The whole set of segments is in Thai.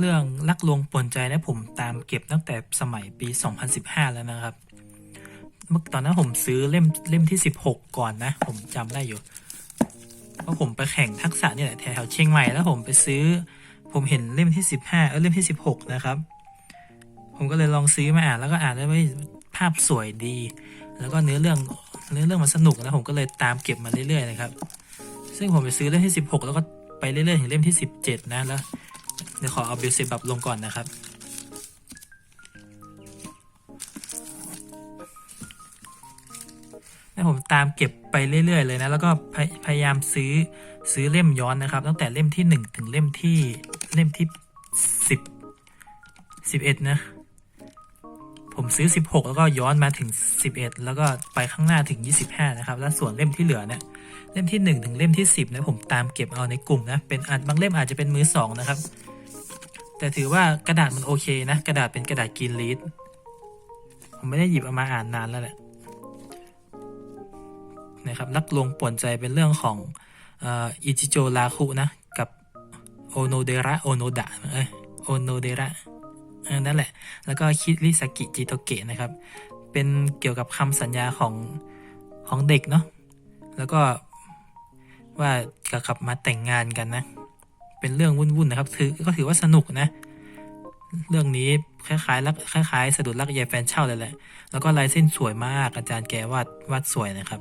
เรื่องลักลวงป่วนใจเนี่ยผมตามเก็บตั้งแต่สมัยปี 2015 แล้วนะครับ เมื่อตอนนั้นผมซื้อเล่มเล่มที่ 16 ก่อนนะ ผมจำได้อยู่เพราะผมไปแข่งทักษะนี่แหละแถวเชียงใหม่แล้วผมไปซื้อ ผมเห็นเล่มที่ 15เออเล่มที่ 16 นะครับ ผมก็เลยลองซื้อมาอ่านแล้วก็อ่านแล้วเว้ยภาพสวยดี แล้วก็เนื้อเรื่องเนื้อเรื่องมันสนุกนะผมก็เลยตามเก็บมาเรื่อยๆนะครับ ซึ่งผมไปซื้อเล่มที่ 16 แล้วก็ไปเรื่อยๆถึงเล่มที่ 17 นะแล้ว เดี๋ยวขอเอาบิลเซบับลงก่อนนะครับให้ผมตามเก็บไปเรื่อย ๆ เลยนะ แล้วก็พยพยายามซื้อซื้อเล่มย้อนนะครับ ตั้งแต่เล่มที่หนึ่งถึงเล่มที่เล่มที่สิบสิบเอ็ดนะ ผมซื้อสิบหกแล้วก็ย้อนมาถึงสิบเอ็ดแล้วก็ไปข้างหน้าถึงยี่สิบห้านะครับ แล้วส่วนเล่มที่เหลือเนี่ยเล่มที่หนึ่งถึงเล่มที่สิบนะผมตามเก็บเอาในกลุ่มนะ เป็นอาจบางเล่มอาจจะเป็นมือสองนะครับ แต่ถือว่ากระดาษมันโอเคนะ กระดาษเป็นกระดาษกรีนลีดผมไม่ได้หยิบเอามาอ่านนานแล้วแหละนะครับนักลวงป่วนใจเป็นเรื่องของอิจิโจราคุนะ กับโอโนเดระโอโนดะโอโนเดระนั่นแหละ แล้วก็คิริสกิจิโตเกะนะครับ เป็นเกี่ยวกับคำสัญญาของของเด็กเนาะแล้วก็ว่าจะกลับมาแต่งงานกันนะ เป็นเรื่องวุ่นๆนะครับถือก็ถือว่าสนุกนะ เรื่องนี้คล้ายๆลักคล้ายๆสะดุดรักยายแฟนเช่าเลยแหละ แล้วก็ลายเส้นสวยมากอาจารย์แกวาดวาดสวยนะครับ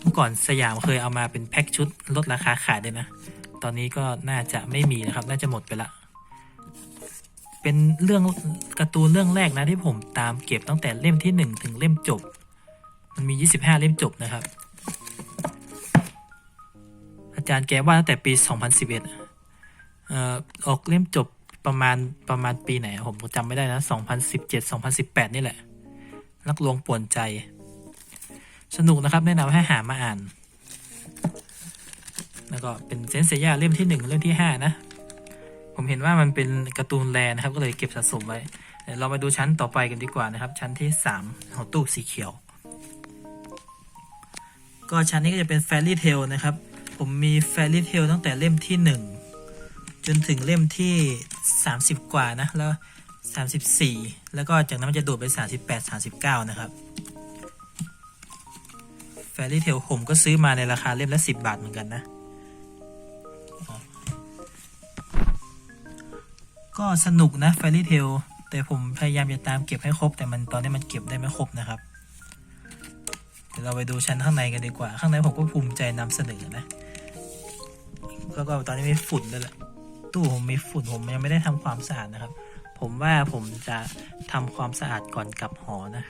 เมื่อก่อนสยามเคยเอามาเป็นแพ็คชุดลดราคาขายด้วยนะ ตอนนี้ก็น่าจะไม่มีนะครับ น่าจะหมดไปละ เป็นเรื่องการ์ตูนเรื่องแรกนะที่ผมตามเก็บตั้งแต่เล่มที่หนึ่งถึงเล่มจบ มันมี 25 เล่มจบนะครับ อาจารย์แกว่าตั้งแต่ปี 2011เอ่อออกเล่มจบประมาณประมาณปีไหน ผมจำไม่ได้นะ 2017 2018 นี่แหละ นักลวงป่วนใจ สนุกนะครับแนะนำให้หามาอ่าน แล้วก็เป็นเซนเซียเล่มที่หนึ่งเล่มที่ห้านะ ผมเห็นว่ามันเป็นการ์ตูนแลนะครับ ก็เลยเก็บสะสมไว้เรามาดูชั้นต่อไปกันดีกว่านะครับ ชั้นที่สามของตู้สีเขียว ก็ชั้นนี้ก็จะเป็นแฟรี่เทลนะครับ ผมมีแฟรี่เทลตั้งแต่เล่มที่หนึ่งจนถึงเล่มที่สามสิบกว่านะ แล้วสามสิบสี่แล้วก็จากนั้นมันจะโดดไปสามสิบแปดสามสิบเก้านะครับแฟรี่เทลผมก็ซื้อมาในราคาเล่มละสิบบาทเหมือนกันนะ ก็สนุกนะแฟรี่เทลแต่ผมพยายามจะตามเก็บให้ครบ แต่มันตอนนี้มันเก็บได้ไม่ครบนะครับเดี๋ยวเราไปดูชั้นข้างในกันดีกว่า ข้างในผมก็ภูมิใจนำเสนอนะ แล้วก็ตอนนี้มีฝุ่นด้วยแหละตู้ผมมีฝุ่นผมยังไม่ได้ทำความสะอาดนะครับ ผมว่าผมจะทำความสะอาดก่อนกลับหอนะ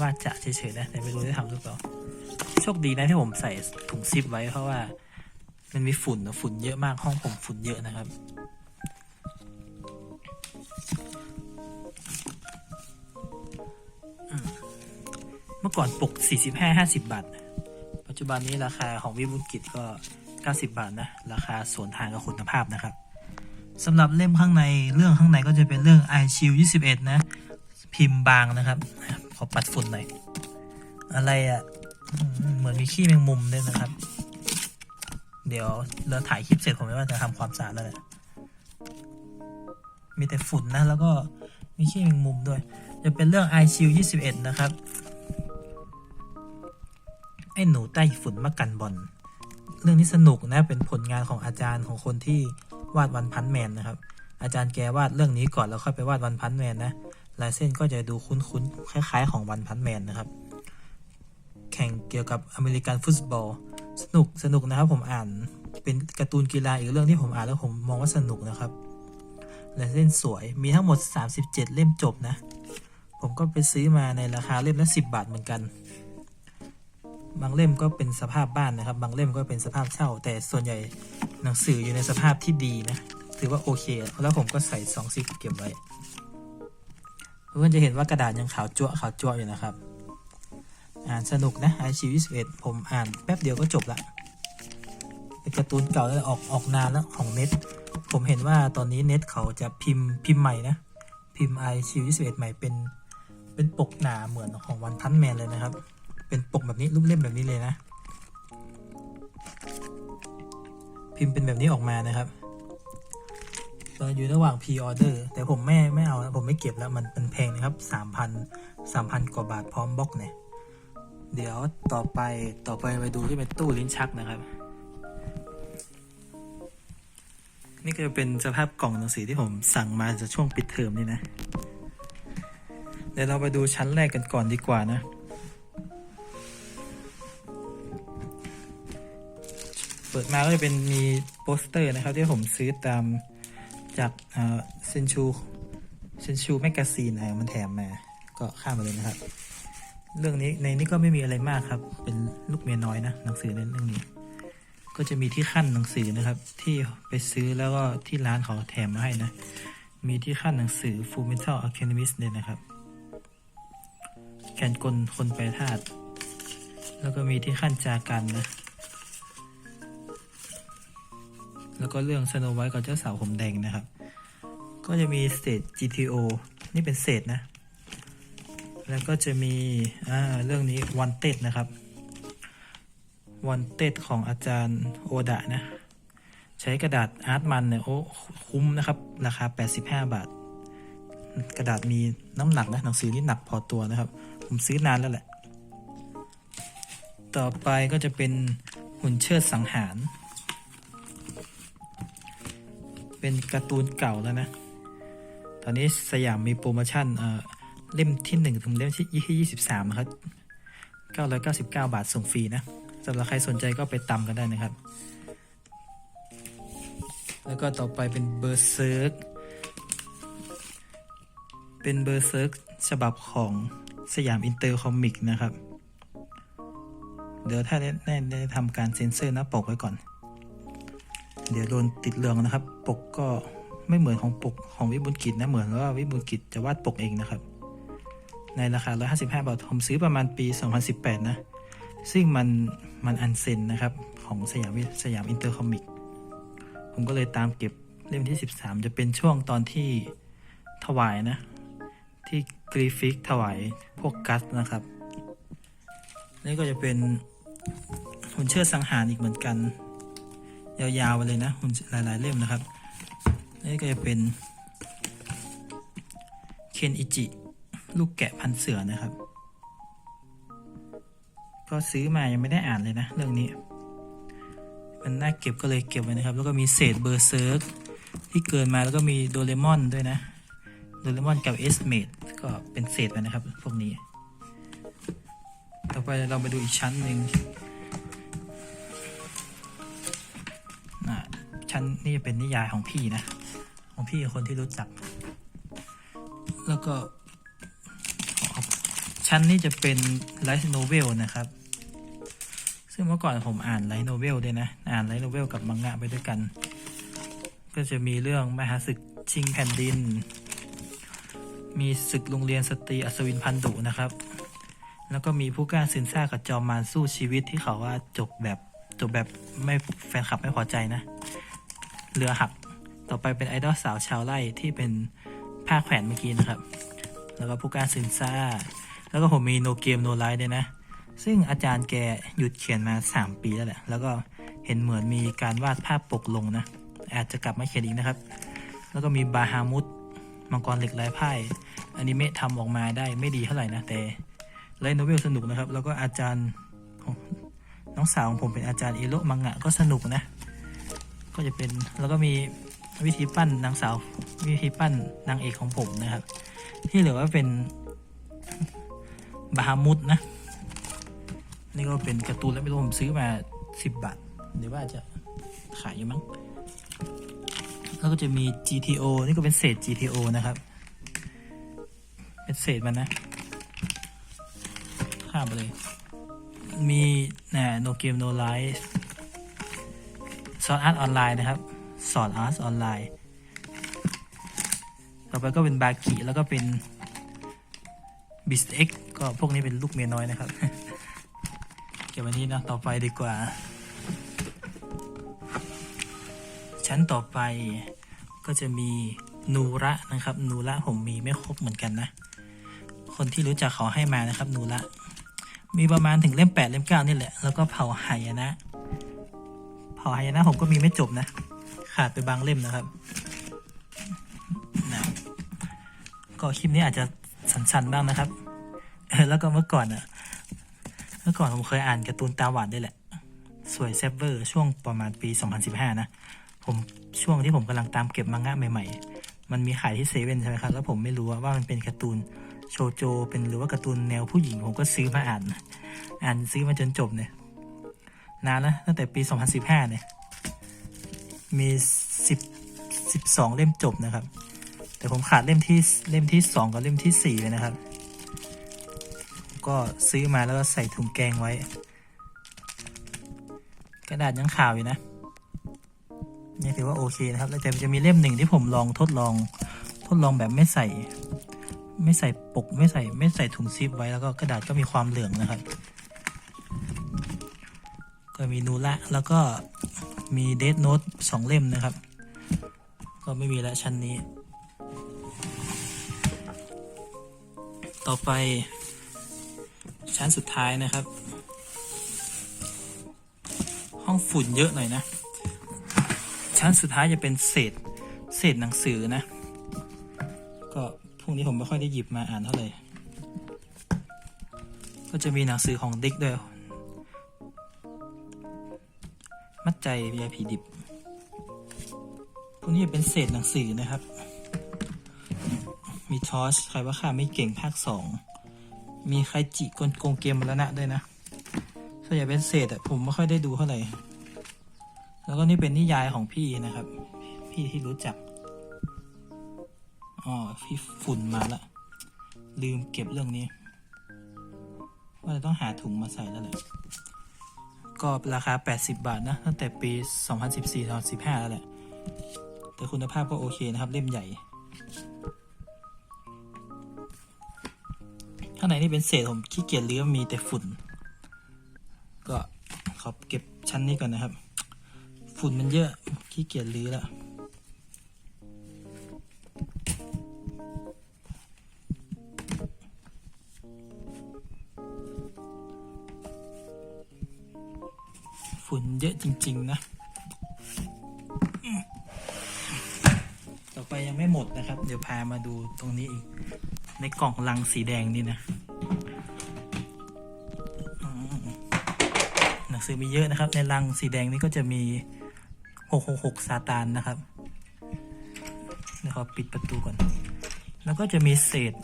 ว่าจะเฉยๆนะแต่ไม่รู้ได้ทำหรือเปล่าโชคดีนะที่ผมใส่ถุงซิปไว้เพราะว่ามันมีฝุ่นนะฝุ่นเยอะมากห้องผมฝุ่นเยอะนะครับเมื่อก่อนปก 45 50 บาท ปัจจุบันนี้ราคาของวิบุญกิจก็ 90 บาทนะ ราคาสวนทางกับคุณภาพนะครับสำหรับเล่มข้างในเรื่องข้างในก็จะเป็นเรื่อง i อ i 21 นะ พิมพ์บางนะครับ ขอปัดฝุ่นหน่อย อะไรอะ่ะ เหมือนมีขี้แมงมุมด้วยนะครับ เดี๋ยวเราถ่ายคลิปเสร็จผมว่าจะทำความสะอาดแล้วแหละมีแต่ฝุ่นนะ แล้วก็มีขี้แมงมุมด้วย จะเป็นเรื่อง i อ i 21 นะครับ ไอ้หนูใต้ฝุ่นมากันบอล เรื่องนี้สนุกนะเป็นผลงานของอาจารย์ของคนที่วาดวันพันแมนนะครับ อาจารย์แกวาดเรื่องนี้ก่อนแล้วค่อยไปวาดวันพันแมนนะลายเส้นก็จะดูคุ้นๆคล้ายๆ ของวันพันแมนนะครับ แข่งเกี่ยวกับอเมริกันฟุตบอล สนุกสนุกนะครับผมอ่านเป็นการ์ตูนกีฬาอีกเรื่องที่ผมอ่านแล้วผมมองว่าสนุกนะครับลายเส้นสวยมีทั้งหมด 37 เล่มจบนะ ผมก็ไปซื้อมาในราคาเล่มละ10 บาทเหมือนกัน บางเล่มก็เป็นสภาพบ้านนะครับ บางเล่มก็เป็นสภาพเช่า แต่ส่วนใหญ่หนังสืออยู่ในสภาพที่ดีนะ ถือว่าโอเค แล้วผมก็ใส่ซองซิปเก็บไว้เพื่อนจะเห็นว่ากระดาษยังขาวจั่วขาวจั่วอยู่นะครับ อ่านสนุกนะไอชีวิสเอ็ดผมอ่านแป๊บเดียวก็จบละเป็นการ์ตูนเก่าแล้วออกออกนานแล้วของเน็ต ผมเห็นว่าตอนนี้เน็ตเขาจะพิมพ์พิมพ์ใหม่นะ พิมพ์ไอชีวิสเอ็ดใหม่เป็นเป็นปกหนาเหมือนของวันพันแมนเลยนะครับ เป็นปกแบบนี้รูปเล่มแบบนี้เลยนะ พิมพ์เป็นแบบนี้ออกมานะครับอยู่ระหว่างพ r ออเดอร์แต่ผมไม่ไม่เอาผมไม่เก็บแล้วมันมันแพงนะครับสามพันสามพันกว่าบาทพร้อมบล็อกเนี่ย เดี๋ยวต่อไปต่อไปไปดูที่เป็นตู้ลิ้นชักนะครับ นี่ก็จะเป็นสภาพกล่องหนังสือที่ผมสั่งมาจากช่วงปิดเทอมนี่นะ เดี๋ยวเราไปดูชั้นแรกกันก่อนดีกว่านะ เปิดมาก็จะเป็นมีโปสเตอร์นะครับ ที่ผมซื้อตามจากเซนชูเซนชูแมกกาซีนมันแถมมา ก็ข้ามมาเลยนะครับ เรื่องนี้ในนี้ก็ไม่มีอะไรมากครับ เป็นลูกเมียน้อยนะหนังสือในเรื่องนี้ ก็จะมีที่ขั้นหนังสือนะครับ ที่ไปซื้อแล้วก็ที่ร้านเขาแถมมาให้นะ มีที่ขั้นหนังสือ Full Metal Alchemist เนี่ยนะครับแกนกลคนแปรธาตุแล้วก็มีที่ขั้นจากันนะ แล้วก็เรื่องสโนไวท์กับเจ้าสาวผมแดงนะครับ ก็จะมีเศษ GTO นี่เป็นเศษนะ แล้วก็จะมีอ่าเรื่องนี้ Wanted นะครับ Wanted ของอาจารย์โอดะนะ ใช้กระดาษอาร์ตมันเนี่ยโอ้คุ้มนะครับ ราคา 85 บาท กระดาษมีน้ำหนักนะหนังสือนี่หนักพอตัวนะครับ ผมซื้อนานแล้วแหละ ต่อไปก็จะเป็นหุ่นเชิดสังหาร เป็นการ์ตูนเก่าแล้วนะ ตอนนี้สยามมีโปรโมชั่นเอ่อเล่มที่หนึ่งถึงเล่มที่ยี่สิบสามนะครับเก้าร้อยเก้าสิบเก้าบาทส่งฟรีนะสำหรับใครสนใจก็ไปตำกันได้นะครับ แล้วก็ต่อไปเป็นเบอร์เซิร์กเป็นเบอร์เซิร์กฉบับของสยามอินเตอร์คอมิกนะครับ เดี๋ยวถ้าได้ได้ทำการเซ็นเซอร์หน้าปกไว้ก่อน เดี๋ยวโดนติดเรืองนะครับ ปกก็ไม่เหมือนของปกของวิบุญกิจนะเหมือนว่าวิบุญกิจจะวาดปกเองนะครับ ในราคา 155 บาทผมซื้อประมาณปี 2018 นะ ซึ่งมันมันอันเซนนะครับ ของสยามสยามอินเตอร์คอมิกผมก็เลยตามเก็บเล่มที่ 13 จะเป็นช่วงตอนที่ถวายนะ ที่กรีฟิกถวายพวกกัสนะครับนี่ก็จะเป็นหุ่นเชิดสังหารอีกเหมือนกัน ยาวๆไปเลยนะหุ่นหลายๆเล่มนะครับนี่ก็จะเป็นเคนอิจิลูกแกะพันเสือนะครับ ก็ซื้อมายังไม่ได้อ่านเลยนะ เรื่องนี้ มันน่าเก็บก็เลยเก็บไว้นะครับ แล้วก็มีเศษเบอร์เซิร์กที่เกินมาแล้วก็มีโดเรมอนด้วยนะ โดเรมอนกับเอสเมดก็เป็นเศษไปนะครับ พวกนี้ ต่อไปเราไปดูอีกชั้นหนึ่ง ชั้นนี่เป็นนิยายของพี่นะ ของพี่คนที่รู้จัก แล้วก็ชั้นนี้จะเป็นไลท์โนเวลนะครับ ซึ่งเมื่อก่อนผมอ่านไลท์โนเวลด้วยนะ อ่านไลท์โนเวลกับมังงะไปด้วยกัน ก็จะมีเรื่องมหาศึกชิงแผ่นดิน มีศึกโรงเรียนสตรีอัศวินพันธุนะครับ แล้วก็มีผู้กล้าซึนซ่ากับจอมมารสู้ชีวิตที่เขาว่าจบแบบจบแบบไม่แฟนคลับไม่พอใจนะ เรือหัก ต่อไปเป็นไอดอลสาวชาวไร่ที่เป็นผ้าแขวนเมื่อกี้นะครับ แล้วก็ผู้กล้าซึนซ่า แล้วก็ผมมีโนเกมโนไลท์ด้วยนะ ซึ่งอาจารย์แกหยุดเขียนมา 3 ปีแล้วแหละ แล้วก็เห็นเหมือนมีการวาดภาพปกลงนะ อาจจะกลับมาเขียนอีกนะครับ แล้วก็มีบาฮามุดมังกรเหล็กไร้พ่อนิเมะทำออกมาได้ไม่ดีเท่าไหร่นะแต่ไลโนเวลสนุกนะครับ แล้วก็อาจารย์น้องสาวของผมเป็นอาจารย์เอโรมังงะก็สนุกนะ ก็จะเป็นแล้วก็มีวิธีปั้นนางสาว วิธีปั้นนางเอกของผมนะครับ ที่เหลือว่าเป็นบาฮามุดนะ นี่ก็เป็นการ์ตูนแล้วไม่รู้ผมซื้อมาสิบบาทหรือว่าจะขายอยู่มั้ง แล้วก็จะมี GTO นี่ก็เป็นเศษ GTO นะครับ เป็นเศษมันนะข้ามไปเลย มีนะโนเกมโนไลฟ์ อนอาร์ตออนไลน์นะครับ สอนอาร์ตออนไลน์ ต่อไปก็เป็นบากิแล้วก็เป็นบิสเอ็กก็พวกนี้เป็นลูกเมียน้อยนะครับ เก็บไว้นี้นะต่อไปดีกว่า ชั้นต่อไปก็จะมีนูระนะครับ นูระผมมีไม่ครบเหมือนกันนะ คนที่รู้จักเขาให้มานะครับ นูระมีประมาณถึงเล่มแปดเล่มเก้านี่แหละ แล้วก็เผาไหยนะ เผาหายนะผมก็มีไม่จบนะ ขาดไปบางเล่มนะครับก็คลิปนี้อาจจะสั้นๆบ้างนะครับ แล้วก็เมื่อก่อนอะเมื่อก่อนผมเคยอ่านการ์ตูนตาหวานด้วยแหละ สวยแซบเวอร์ช่วงประมาณปี 2015 นะ ผมช่วงที่ผมกำลังตามเก็บมังงะใหม่ ๆ มันมีขายที่เซเว่นใช่ไหมครับ แล้วผมไม่รู้ว่ามันเป็นการ์ตูนโชโจ เป็นหรือว่าการ์ตูนแนวผู้หญิงผมก็ซื้อมาอ่าน อ่านซื้อมาจนจบเนี่ย นานแล้วตั้งแต่ปี 2015 เนี่ย มี 10 12 เล่มจบนะครับ แต่ผมขาดเล่มที่เล่มที่ 2 กับเล่มที่ 4 เลยนะครับ ก็ซื้อมาแล้วก็ใส่ถุงแกงไว้ กระดาษยังขาวอยู่นะนี่ถือว่าโอเคนะครับ แล้วแต่จะมีเล่มหนึ่งที่ผมลองทดลองทดลองแบบไม่ใส่ ไม่ใส่ปกไม่ใส่ไม่ใส่ถุงซิปไว้แล้วก็กระดาษก็มีความเหลืองนะครับ ก็มีนูละแล้วก็มีเดทโน e สองเล่มนะครับ ก็ไม่มีแล้วชั้นนี้ ต่อไป ชั้นสุดท้ายนะครับ ห้องฝุ่นเยอะหน่อยนะ ชั้นสุดท้ายจะเป็นเศษเศษหนังสือนะ ก็พวกนี้ผมไม่ค่อยได้หยิบมาอ่านเท่าไหร่ก็จะมีหนังสือของดิกด้วย มัดใจยายผีดิบ พวกนี้เป็นเศษหนังสือนะครับ มีทอชใครว่าข้าไม่เก่งภาคสอง มีใครจิกลโกงเกมมรณะด้วยนะส่วนใหญ่เป็นเศษอะผมไม่ค่อยได้ดูเท่าไหร่ แล้วก็นี่เป็นนิยายของพี่นะครับ พี่ที่รู้จัก อ๋อ พี่ฝุ่นมาละ ลืมเก็บเรื่องนี้ ว่าจะต้องหาถุงมาใส่แล้วแหละ ก็ราคา 80 บาทนะ ตั้งแต่ปี 2014-2015 แล้วแหละ แต่คุณภาพก็โอเคนะครับ เล่มใหญ่ ข้างในนี่เป็นเศษผมขี้เกียจรื้อมีแต่ฝุ่น ก็ขอเก็บชั้นนี้ก่อนนะครับ ฝุ่นมันเยอะขี้เกียจรื้อแล้ว ฝุ่นเยอะจริง ๆ นะ ต่อไปยังไม่หมดนะครับ เดี๋ยวพามาดูตรงนี้อีก ในกล่องลังสีแดงนี่นะหนังสือมีเยอะนะครับ ในลังสีแดงนี่ก็จะมี666ซาตานนะครับเดี๋ยวขอปิดประตูก่อน แล้วก็จะมีเศษ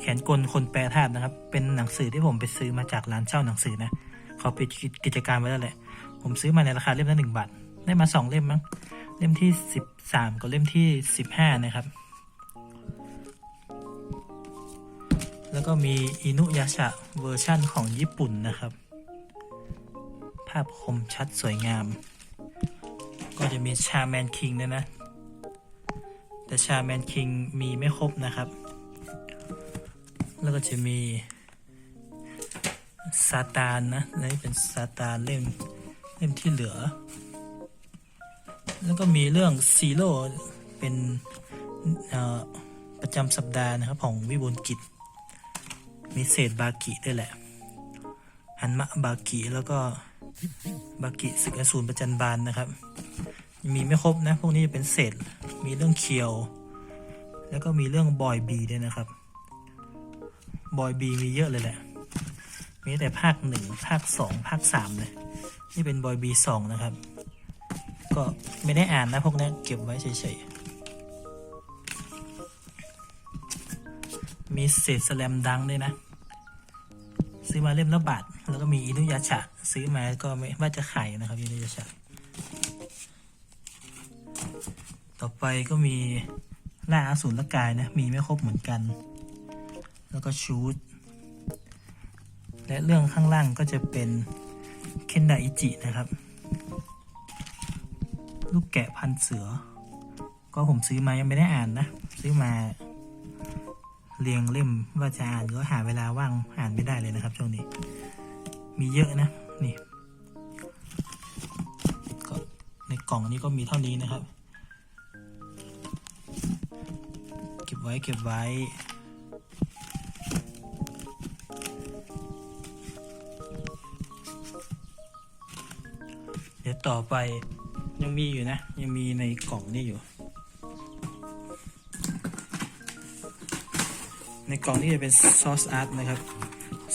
แขนกลคนแปรธาตุนะครับ เป็นหนังสือที่ผมไปซื้อมาจากร้านเช่าหนังสือนะ เขาปิดกิจการไว้แล้วแหละ ผมซื้อมาในราคาเล่มละหนึ่งบาท ได้มาสองเล่มมั้ง เล่มที่สิบสามกับเล่มที่สิบห้านะครับ แล้วก็มีอินุยาชะเวอร์ชั่นของญี่ปุ่นนะครับ ภาพคมชัดสวยงาม ก็จะมีชาแมนคิงด้วยนะ แต่ชาแมนคิงมีไม่ครบนะครับ แล้วก็จะมี ซาตานนะนี่เป็นซาตานเล่มเล่มที่เหลือ แล้วก็มีเรื่องซีโร่เป็นประจำสัปดาห์นะครับของวิบูลกิจ มีเศษบากิด้วยแหละฮันมะบากิแล้วก็บากิศึกอสูรประจันบานนะครับ มีไม่ครบนะ พวกนี้จะเป็นเศษ มีเรื่องเคียว แล้วก็มีเรื่องบอยบีด้วยนะครับ บอยบีมีเยอะเลยแหละ มีแต่ภาคหนึ่งภาคสองภาคสามเลย นี่เป็นบอยบีสองนะครับ ก็ไม่ได้อ่านนะพวกนี้เก็บไว้เฉยๆ มีเศษสแลมดังด้วยนะ ซื้อมาเล่มละบาท แล้วก็มีอินุยาชะ ซื้อมาก็ไม่ว่าจะขายนะครับอินุยาชะ ต่อไปก็มีล่าอสูรกายนะ มีไม่ครบเหมือนกัน แล้วก็ชูด และเรื่องข้างล่างก็จะเป็นเคนไดอิจินะครับ ลูกแกะพันเสือ ก็ผมซื้อมายังไม่ได้อ่านนะ ซื้อมาเรียงเล่มว่าจะอ่านก็หาเวลาว่างอ่านไม่ได้เลยนะครับช่วงนี้ มีเยอะนะ นี่ก็ในกล่องนี้ก็มีเท่านี้นะครับ เก็บไว้เก็บไว้ ต่อไป ยังมีอยู่นะ ยังมีในกล่องนี่อยู่ ในกล่องนี้จะเป็นซอสอาร์ตนะครับ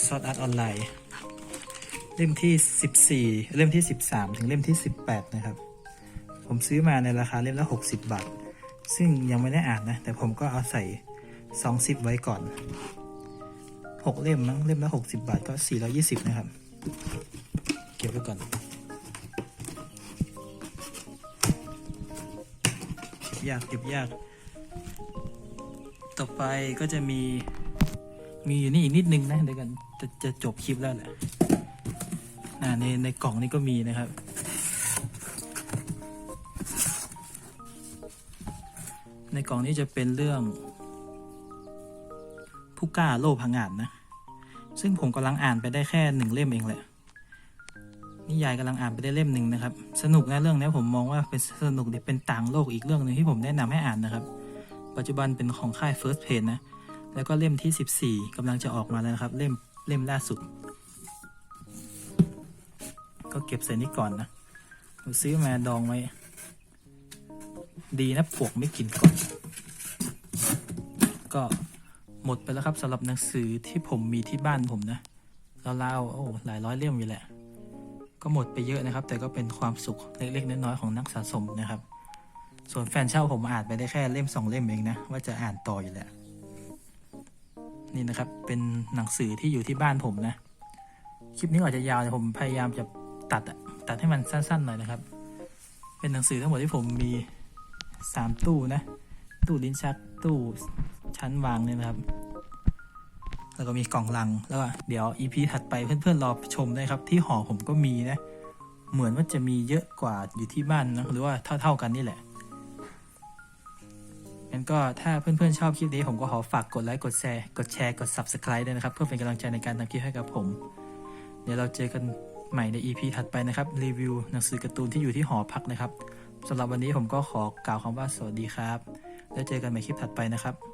ซอสอาร์ตออนไลน์เล่มที่ 14 เล่มที่ 13 ถึงเล่มที่ 18 นะครับ ผมซื้อมาในราคาเล่มละ 60 บาท ซึ่งยังไม่ได้อ่านนะ แต่ผมก็เอาใส่ซองซิปไว้ก่อน 6 เล่มมั้งเล่มละ 60 บาทก็ 420 นะครับ เก็บไว้ก่อน ยากเก็บยาก ต่อไปก็จะมี มีอยู่นี่อีกนิดนึงนะเดี๋ยวกันจะจะจบคลิปแล้วแหละอ่าในในกล่องนี้ก็มีนะครับ ในกล่องนี้จะเป็นเรื่องผู้กล้าโลภพังอาจนะ ซึ่งผมกำลังอ่านไปได้แค่หนึ่งเล่มเองแหละ นิยายกำลังอ่านไปได้เล่มหนึ่งนะครับ สนุกนะเรื่องนี้ผมมองว่าเป็นสนุกดีเป็นต่างโลกอีกเรื่องหนึ่งที่ผมแนะนำให้อ่านนะครับ ปัจจุบันเป็นของค่าย First Page นะ แล้วก็เล่มที่ 14กำลังจะออกมาแล้วนะครับ เล่มเล่มล่าสุด ก็เก็บใส่นี้ก่อนนะผมซื้อมาดองไว้ ดีนะปวกไม่กินก่อน ก็หมดไปแล้วครับสำหรับหนังสือที่ผมมีที่บ้านผมนะราวๆโอ้หลายร้อยเล่มอยู่แหละ ก็หมดไปเยอะนะครับ แต่ก็เป็นความสุขเล็กๆน้อยๆของนักสะสมนะครับ ส่วนแฟนเช่าผมอ่านไปได้แค่เล่มสองเล่มเองนะ ว่าจะอ่านต่ออยู่แหละนี่นะครับ เป็นหนังสือที่อยู่ที่บ้านผมนะ คลิปนี้อาจจะยาวแต่ผมพยายามจะตัดตัดให้มันสั้นๆหน่อยนะครับ เป็นหนังสือทั้งหมดที่ผมมีสามตู้นะ ตู้ลิ้นชักตู้ชั้นวางเนี่ยนะครับ แล้วก็มีกล่องลัง แล้วก็เดี๋ยว EP ถัดไปเพื่อนๆรอชมได้ครับ ที่หอผมก็มีนะ เหมือนว่าจะมีเยอะกว่าอยู่ที่บ้านนะ หรือว่าเท่าๆกันนี่แหละงั้นก็ถ้าเพื่อนๆชอบคลิปนี้ผมก็ขอฝากกดไลค์ กดแชร์ กดแชร์ กด Subscribe ด้วยนะครับ เพื่อเป็นกำลังใจในการทำคลิปให้กับผม เดี๋ยวเราเจอกันใหม่ใน EP ถัดไปนะครับ รีวิวหนังสือการ์ตูนที่อยู่ที่หอพักนะครับสำหรับวันนี้ผมก็ขอกล่าวคำว่าสวัสดีครับ แล้วเจอกันใหม่คลิปถัดไปนะครับ